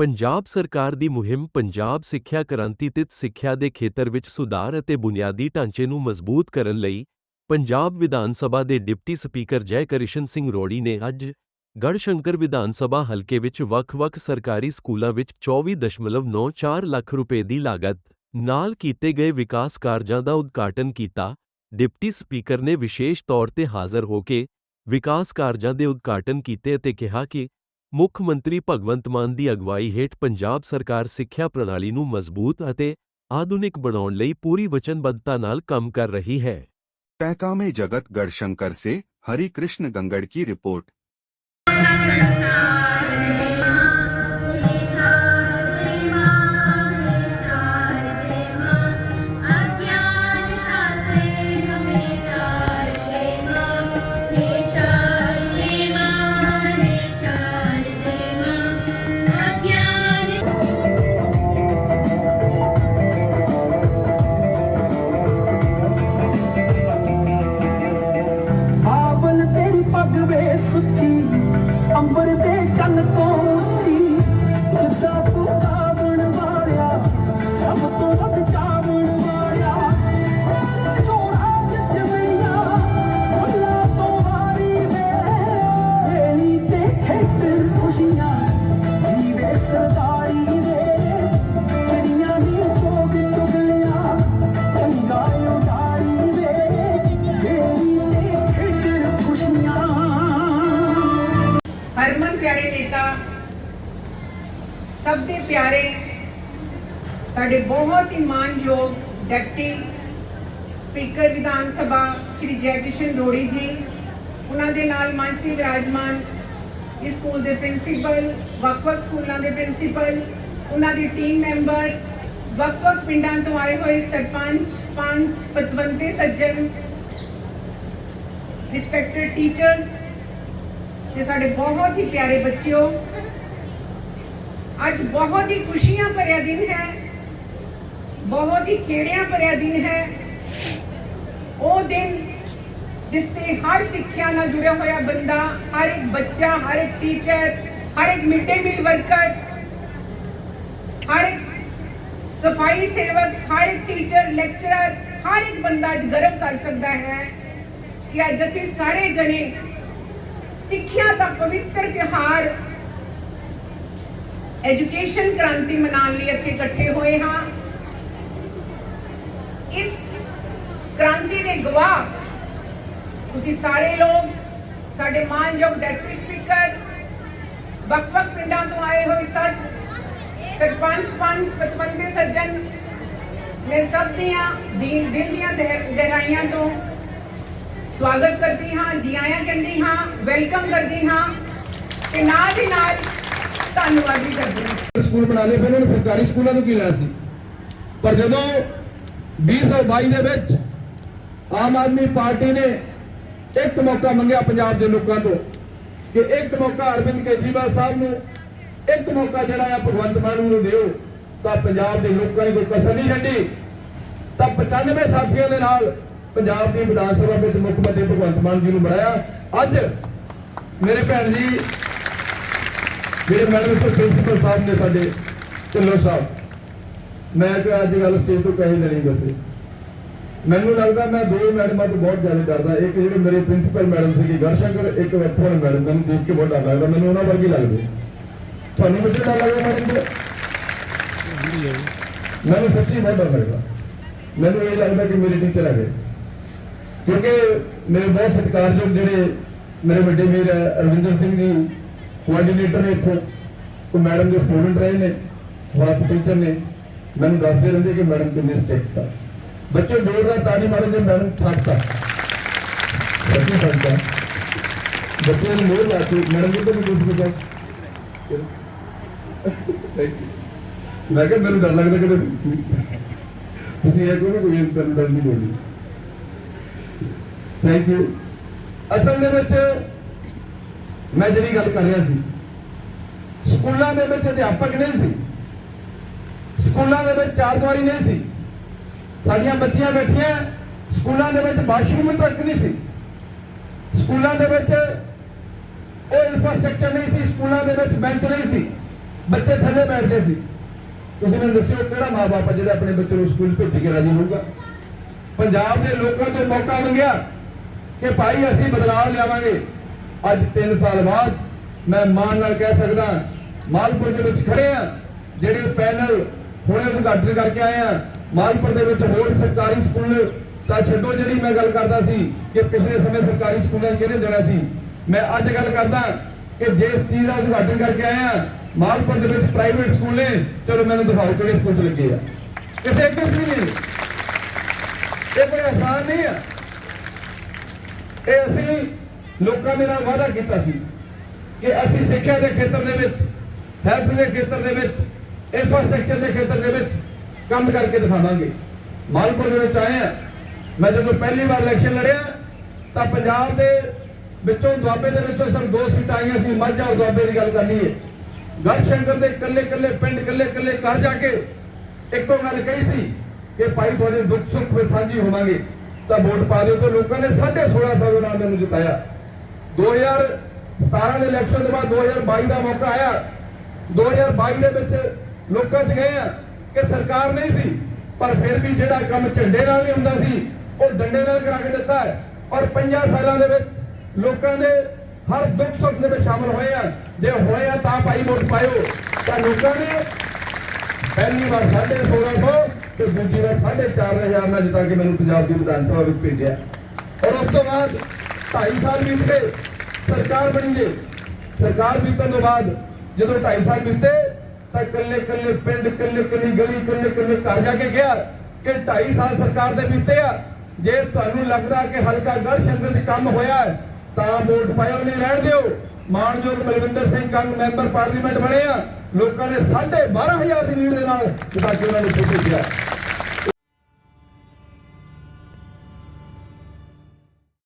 ਪੰਜਾਬ ਸਰਕਾਰ ਦੀ ਮੁਹਿੰਮ ਪੰਜਾਬ ਸਿੱਖਿਆ ਕ੍ਰਾਂਤੀ ਤਿਤ ਸਿੱਖਿਆ ਦੇ ਖੇਤਰ ਵਿੱਚ ਸੁਧਾਰ ਅਤੇ ਬੁਨਿਆਦੀ ਢਾਂਚੇ ਨੂੰ ਮਜ਼ਬੂਤ ਕਰਨ ਲਈ ਪੰਜਾਬ ਵਿਧਾਨ ਸਭਾ ਦੇ ਡਿਪਟੀ ਸਪੀਕਰ ਜੈ ਕ੍ਰਿਸ਼ਨ ਸਿੰਘ ਰੋੜੀ ਨੇ ਅੱਜ ਗੜਸ਼ੰਕਰ ਵਿਧਾਨ ਸਭਾ ਹਲਕੇ ਵਿੱਚ ਵੱਖ-ਵੱਖ ਸਰਕਾਰੀ ਸਕੂਲਾਂ ਵਿੱਚ 24.94 ਲੱਖ ਰੁਪਏ ਦੀ ਲਾਗਤ ਨਾਲ ਕੀਤੇ ਗਏ ਵਿਕਾਸ ਕਾਰਜਾਂ ਦਾ ਉਦਘਾਟਨ ਕੀਤਾ। ਡਿਪਟੀ ਸਪੀਕਰ ਨੇ ਵਿਸ਼ੇਸ਼ ਤੌਰ ਤੇ ਹਾਜ਼ਰ ਹੋ ਕੇ ਵਿਕਾਸ ਕਾਰਜਾਂ ਦੇ ਉਦਘਾਟਨ ਕੀਤੇ ਅਤੇ ਕਿਹਾ ਕਿ ਮੁੱਖ ਮੰਤਰੀ ਭਗਵੰਤ ਮਾਨ ਦੀ ਅਗਵਾਈ ਹੇਠ ਪੰਜਾਬ ਸਰਕਾਰ ਸਿੱਖਿਆ ਪ੍ਰਣਾਲੀ ਨੂੰ ਮਜ਼ਬੂਤ ਅਤੇ ਆਧੁਨਿਕ ਬਣਾਉਣ ਲਈ ਪੂਰੀ ਵਚਨਬੱਧਤਾ ਨਾਲ ਕੰਮ ਕਰ ਰਹੀ ਹੈ पैका में जगत गढ़शंकर से हरि कृष्ण गंगड़ की रिपोर्ट ਸਭ ਦੇ ਪਿਆਰੇ, ਸਾਡੇ ਬਹੁਤ ਹੀ ਮਾਨਯੋਗ ਡਿਪਟੀ ਸਪੀਕਰ ਵਿਧਾਨ ਸਭਾ ਸ਼੍ਰੀ ਜੈਕਿਸ਼ਨ ਰੋੜੀ ਜੀ, ਉਹਨਾਂ ਦੇ ਨਾਲ ਮੰਤਰੀ ਵਿਰਾਜਮਾਨ ਇਸ ਸਕੂਲ ਦੇ ਪ੍ਰਿੰਸੀਪਲ, ਵੱਖ-ਵੱਖ ਸਕੂਲਾਂ ਦੇ ਪ੍ਰਿੰਸੀਪਲ, ਉਹਨਾਂ ਦੀ ਟੀਮ ਮੈਂਬਰ, ਵੱਖ-ਵੱਖ ਪਿੰਡਾਂ ਤੋਂ ਆਏ ਹੋਏ ਸਰਪੰਚ, ਪੰਚ, ਪਤਵੰਤੇ ਸੱਜਣ ਰਿਸਪੈਕਟਡ ਟੀਚਰਸ ਤੇ ਸਾਡੇ ਬਹੁਤ ਹੀ ਪਿਆਰੇ ਬੱਚਿਓ ਅੱਜ ਬਹੁਤ ਹੀ ਖੁਸ਼ੀਆਂ ਭਰਿਆ ਦਿਨ ਹੈ ਬਹੁਤ ਹੀ ਖੇੜਿਆਂ ਭਰਿਆ ਦਿਨ ਹੈ ਉਹ ਦਿਨ ਜਿਸ ਤੇ ਹਰ ਸਿੱਖਿਆ ਨਾਲ ਜੁੜਿਆ ਹੋਇਆ ਬੰਦਾ ਹਰ ਇੱਕ ਬੱਚਾ ਹਰ ਇੱਕ ਟੀਚਰ ਹਰ ਇੱਕ ਮਿਡ ਡੇ ਮੀਲ ਵਰਕਰ ਹਰ ਇੱਕ ਸਫ਼ਾਈ ਸੇਵਕ ਹਰ ਇੱਕ ਟੀਚਰ ਲੈਕਚਰਰ ਹਰ ਇੱਕ ਬੰਦਾ ਅੱਜ ਗਰਵ ਕਰ ਸਕਦਾ ਹੈ ਕਿ ਅੱਜ ਅਸੀਂ ਸਾਰੇ ਜਣੇ ਸਿੱਖਿਆ ਦਾ ਪਵਿੱਤਰ ਤਿਉਹਾਰ ਐਜੂਕੇਸ਼ਨ ਕ੍ਰਾਂਤੀ ਮਨਾਉਣ ਲਈ ਇੱਥੇ ਇਕੱਠੇ ਹੋਏ ਹਾਂ। ਇਸ ਕ੍ਰਾਂਤੀ ਦੇ ਗਵਾਹ ਤੁਸੀਂ ਸਾਰੇ ਲੋਕ, ਸਾਡੇ ਮਾਨਯੋਗ ਡਿਪਟੀ ਸਪੀਕਰ, ਵੱਖ-ਵੱਖ ਪਿੰਡਾਂ ਤੋਂ ਆਏ ਹੋਏ ਸੱਚ ਸਰਪੰਚ ਪੰਚ ਪਤਵੰਤੇ ਸੱਜਣ, ਮੈਂ ਸਭ ਦੀਆਂ ਦਿਲ ਦਿਲ ਦੀਆਂ ਗਹਿ- ਗਹਿਰਾਈਆਂ ਤੋਂ ਸਵਾਗਤ ਕਰਦੀ ਹਾਂ, ਜੀ ਆਇਆਂ ਕਹਿੰਦੀ ਹਾਂ, ਵੈਲਕਮ ਕਰਦੀ ਹਾਂ ਤੇ ਨਾਲ ਦੀ ਨਾਲ ਧੰਨਵਾਦ ਵੀ ਕਰਦੀ ਹਾਂ। ਸਕੂਲ ਬਣਾ ਲਏ ਉਹਨਾਂ ਨੇ ਸਰਕਾਰੀ ਸਕੂਲਾਂ ਨੂੰ ਕੀ ਲੈਣਾ ਸੀ? ਪਰ ਜਦੋਂ 2022 ਦੇ ਵਿੱਚ ਆਮ ਆਦਮੀ ਪਾਰਟੀ ਨੇ ਇੱਕ ਮੌਕਾ ਮੰਗਿਆ ਪੰਜਾਬ ਦੇ ਲੋਕਾਂ ਤੋਂ ਕਿ ਇੱਕ ਮੌਕਾ ਅਰਵਿੰਦ ਕੇਜਰੀਵਾਲ ਸਾਹਿਬ ਨੂੰ, ਇੱਕ ਮੌਕਾ ਜਿਹੜਾ ਆ ਭਗਵੰਤ ਮਾਨ ਨੂੰ ਦਿਓ, ਤਾਂ ਪੰਜਾਬ ਦੇ ਲੋਕਾਂ ਨੇ ਕੋਈ ਕਸਰ ਨਹੀਂ ਛੱਡੀ ਤਾਂ 95 ਸਾਥੀਆਂ ਦੇ ਨਾਲ ਪੰਜਾਬ ਦੀ ਵਿਧਾਨ ਸਭਾ ਵਿੱਚ ਮੁੱਖ ਮੰਤਰੀ ਭਗਵੰਤ ਮਾਨ ਜੀ ਨੂੰ ਬਣਾਇਆ ਅੱਜ ਮੇਰੇ ਭੈਣ ਜੀ ਜਿਹੜੇ ਮੈਡਮ ਸਰ ਪ੍ਰਿੰਸੀਪਲ ਸਾਹਿਬ ਨੇ ਸਾਡੇ ਢਿੱਲੋਂ ਸਾਹਿਬ ਮੈਂ ਕਿ ਅੱਜ ਗੱਲ ਸਟੇਜ ਤੋਂ ਕਹੀ ਨਹੀਂ ਬਸੇ। ਮੈਨੂੰ ਲੱਗਦਾ ਮੈਂ ਦੋ ਮੈਡਮਾਂ ਤੋਂ ਬਹੁਤ ਜ਼ਿਆਦਾ ਕਰਦਾ ਇੱਕ ਜਿਹੜੇ ਮੇਰੇ ਪ੍ਰਿੰਸੀਪਲ ਮੈਡਮ ਸੀਗੇ ਗਰਸ਼ੰਕਰ ਇੱਕ ਵਰਥੋਨ ਮੈਡਮ ਮੈਨੂੰ ਦੇਖ ਕੇ ਬਹੁਤ ਡਰ ਲੱਗਦਾ। ਮੈਨੂੰ ਉਹਨਾਂ ਵਰਗੀ ਲੱਗਦੇ। ਤੁਹਾਨੂੰ ਬੱਚੇ ਡਰ ਲੱਗਦਾ ਮੈਡਮ ਜੀ? ਮੈਨੂੰ ਸੱਚੀ ਬਹੁਤ ਡਰ ਲੱਗਦਾ। ਮੈਨੂੰ ਇਹ ਲੱਗਦਾ ਕਿ ਮੇਰੇ ਟੀਚਰ ਹੈਗੇ। ਕਿਉਂਕਿ ਮੇਰੇ ਬਹੁਤ ਸਤਿਕਾਰਯੋਗ ਜਿਹੜੇ ਮੇਰੇ ਵੱਡੇ ਵੀਰ ਹੈ, ਅਰਵਿੰਦਰ ਸਿੰਘ ਜੀ ਕੋਆਰਡੀਨੇਟਰ ਨੇ ਇੱਥੋਂ ਉਹ ਮੈਡਮ ਦੇ ਸਟੂਡੈਂਟ ਰਹੇ ਨੇ ਵਾਸਤੇ ਟੀਚਰ ਨੇ। ਮੈਨੂੰ ਦੱਸਦੇ ਰਹਿੰਦੇ ਕਿ ਮੈਡਮ ਕਿੰਨੇ ਸਟ੍ਰਿਕਟ ਆ। ਬੱਚੇ ਜ਼ੋਰਦਾਰ ਤਾਲੀ ਮਾਰਨ ਦੇ ਮੈਡਮ ਸਖਤ ਆ। ਸੱਚੀ ਬੱਚੇ ਨੂੰ ਮੋਹ ਲਾ ਕੇ ਮੈਡਮ ਜੀ ਤੁਹਾਨੂੰ ਕੁਝ ਬਤਾ ਮੈਂ ਕਿਹਾ ਮੈਨੂੰ ਡਰ ਲੱਗਦਾ ਕਿ ਤੁਸੀਂ ਇਹ ਕੋਈ ਕੋਈ ਤੁਹਾਨੂੰ ਡਰ ਨਹੀਂ ਬੋਲੀ ਥੈਂਕ ਯੂ ਅਸਲ ਦੇ ਵਿੱਚ ਮੈਂ ਜਿਹੜੀ ਗੱਲ ਕਰ ਰਿਹਾ ਸੀ, ਸਕੂਲਾਂ ਦੇ ਵਿੱਚ ਅਧਿਆਪਕ ਨਹੀਂ ਸੀ। ਸਕੂਲਾਂ ਦੇ ਵਿੱਚ ਚਾਰ ਦੀਵਾਰੀ ਨਹੀਂ ਸੀ। ਸਾਡੀਆਂ ਬੱਚੀਆਂ ਬੈਠੀਆਂ, ਸਕੂਲਾਂ ਦੇ ਵਿੱਚ ਵਾਸ਼ਰੂਮ ਤੱਕ ਨਹੀਂ ਸੀ। ਸਕੂਲਾਂ ਦੇ ਵਿੱਚ ਉਹ ਇਨਫਰਾਸਟ੍ਰਕਚਰ ਨਹੀਂ ਸੀ, ਸਕੂਲਾਂ ਦੇ ਵਿੱਚ ਬੈਂਚ ਨਹੀਂ ਸੀ। ਬੱਚੇ ਥੱਲੇ ਬੈਠਦੇ ਸੀ। ਤੁਸੀਂ ਮੈਨੂੰ ਦੱਸਿਓ ਕਿਹੜਾ ਮਾਪੇ ਆ ਜਿਹੜਾ ਆਪਣੇ ਬੱਚੇ ਨੂੰ ਸਕੂਲ ਭੇਜ ਕੇ ਰਾਜੀ ਹੋਊਗਾ? ਪੰਜਾਬ ਦੇ ਲੋਕਾਂ ਤੋਂ ਮੌਕਾ ਮੰਗਿਆ ਕਿ ਭਾਈ ਅਸੀਂ ਬਦਲਾਅ ਲਿਆਵਾਂਗੇ। ਅੱਜ 3 ਸਾਲ ਬਾਅਦ ਮੈਂ ਮਾਣ ਨਾਲ ਕਹਿ ਸਕਦਾ ਮਾਲਪੁਰ ਦੇ ਵਿੱਚ ਖੜੇ ਆ ਜਿਹੜੇ ਪੈਨਲ ਹੁਣੇ ਉਦਘਾਟਨ ਕਰਕੇ ਆਏ ਆ ਮਾਲਪੁਰ ਦੇ ਵਿੱਚ ਹੋਰ ਸਰਕਾਰੀ ਸਕੂਲ ਤਾਂ ਛੱਡੋ, ਜਿਹੜੀ ਮੈਂ ਗੱਲ ਕਰਦਾ ਸੀ ਕਿ ਪਿਛਲੇ ਸਮੇਂ ਸਰਕਾਰੀ ਸਕੂਲਾਂ 'ਚ ਕਿਹਨੇ ਦੇਣਾ ਸੀ? ਮੈਂ ਅੱਜ ਗੱਲ ਕਰਦਾ ਕਿ ਜਿਸ ਚੀਜ਼ ਦਾ ਉਦਘਾਟਨ ਕਰਕੇ ਆਏ ਆ ਮਾਲਪੁਰ ਦੇ ਵਿੱਚ ਪ੍ਰਾਈਵੇਟ ਸਕੂਲ ਨੇ, ਚਲੋ ਮੈਨੂੰ ਦਿਖਾਓ ਕਿਹੜੇ ਸਕੂਲ 'ਚ ਲੱਗੇ ਆ। ਕਿਸੇ ਇੱਕ ਵੀ ਨਹੀਂ। ਇਹ ਕੋਈ ਆਸਾਨ ਨਹੀਂ ਆ। ਇਹ ਅਸੀਂ ਲੋਕਾਂ ਦੇ ਨਾਲ ਵਾਅਦਾ ਕੀਤਾ ਸੀ ਕਿ ਅਸੀਂ ਸਿੱਖਿਆ ਦੇ ਖੇਤਰ ਦੇ ਵਿੱਚ ਹੈਲਥ ਦੇ ਖੇਤਰ ਦੇ ਵਿੱਚ ਇਨਫਰਾਸਟ੍ਰਕਚਰ ਦੇ ਖੇਤਰ ਦੇ ਵਿੱਚ ਕੰਮ ਕਰਕੇ ਦਿਖਾਵਾਂਗੇ। ਮਾਲਪੁਰ ਦੇ ਵਿੱਚ ਆਏ ਆ ਮੈਂ ਜਦੋਂ ਪਹਿਲੀ ਵਾਰ ਇਲੈਕਸ਼ਨ ਲੜਿਆ, ਤਾਂ ਪੰਜਾਬ ਦੇ ਵਿੱਚੋਂ ਦੁਆਬੇ ਦੇ ਵਿੱਚੋਂ ਸਿਰਫ ਦੋ ਸੀਟਾਂ ਆਈਆਂ ਸੀ, ਮਾਝਾ ਔਰ ਦੁਆਬੇ ਦੀ ਗੱਲ ਕਰਨੀ ਹੈ। ਗੜਸ਼ੰਕਰ ਦੇ ਇਕੱਲੇ ਇਕੱਲੇ ਪਿੰਡ, ਇਕੱਲੇ ਇਕੱਲੇ ਘਰ ਜਾ ਕੇ ਇੱਕੋ ਗੱਲ ਕਹੀ ਸੀ ਕਿ ਭਾਈ ਤੁਹਾਡੇ ਦੁੱਖ ਸੁੱਖ ਵਿੱਚ ਸਾਂਝੀ ਹੋਵਾਂਗੇ। ਤਾਂ ਵੋਟ ਪਾ ਦਿਓ ਤਾਂ ਲੋਕਾਂ ਨੇ 16.5 ਸਾਲ ਨਾਲ ਮੈਨੂੰ ਜਿਤਾਇਆ। 2017 ਦੇ ਇਲੈਕਸ਼ਨ ਤੋਂ ਬਾਅਦ 2022 ਦਾ ਮੌਕਾ ਆਇਆ। 2022 ਦੇ ਵਿੱਚ ਲੋਕਾਂ 'ਚ ਗਏ ਆ ਕਿ ਸਰਕਾਰ ਨਹੀਂ ਸੀ, ਪਰ ਫਿਰ ਵੀ ਜਿਹੜਾ ਕੰਮ ਝੰਡੇ ਨਾਲ ਨਹੀਂ ਹੁੰਦਾ ਸੀ, ਉਹ ਡੰਡੇ ਨਾਲ ਕਰਾ ਕੇ ਦਿੱਤਾ ਹੈ। ਔਰ 50 ਸਾਲਾਂ ਦੇ ਵਿੱਚ ਲੋਕਾਂ ਦੇ ਹਰ ਦੁੱਖ ਸੁੱਖ ਦੇ ਵਿੱਚ ਸ਼ਾਮਲ ਹੋਏ ਆ। ਜੇ ਹੋਏ ਆ ਤਾਂ ਭਾਈ ਵੋਟ ਪਾਇਓ। ਤਾਂ ਲੋਕਾਂ ਨੇ ਪਹਿਲੀ ਵਾਰ 1650 ਤੇ ਦੂਜੀ ਵਾਰ 4500 ਨਾਲ ਜਿੱਤਾ ਕੇ ਮੈਨੂੰ ਪੰਜਾਬ ਦੀ ਵਿਧਾਨ ਸਭਾ ਵਿੱਚ ਭੇਜਿਆ। ਔਰ ਉਸ ਤੋਂ ਬਾਅਦ 2.5 ਸਾਲ ਬੀਤ ਗਏ ਸਰਕਾਰ ਬਣੀ ਜੇ। ਸਰਕਾਰ ਬੀਤਣ ਤੋਂ ਬਾਅਦ ਜਦੋਂ 2.5 ਸਾਲ ਬੀਤੇ, ਤਾਂ ਕੱਲੇ ਕੱਲੇ ਪਿੰਡ ਕੱਲੇ ਕੱਲੀ ਗਲੀ ਕੱਲੇ ਕੱਲੇ ਘਰ ਜਾ ਕੇ ਗਿਆ ਕਿ 2.5 ਸਾਲ ਸਰਕਾਰ ਦੇ ਬੀਤੇ ਆ। ਜੇ ਤੁਹਾਨੂੰ ਲੱਗਦਾ ਕਿ ਹਲਕਾ ਗੜ ਚ ਕੰਮ ਹੋਇਆ ਤਾਂ ਵੋਟ ਪਾਇਓ ਨਹੀਂ ਰਹਿਣ ਦਿਓ। ਮਾਨਯੋਗ ਬਲਵਿੰਦਰ ਸਿੰਘ ਕੰਗ ਮੈਂਬਰ ਪਾਰਲੀਮੈਂਟ ਬਣੇ ਆ। ਲੋਕਾਂ ਨੇ 12500 ਦੀ ਲੀਡ ਦੇ ਨਾਲ ਜਿਤਾ ਕੇ ਉਹਨਾਂ ਨੂੰ ਭੇਜਿਆ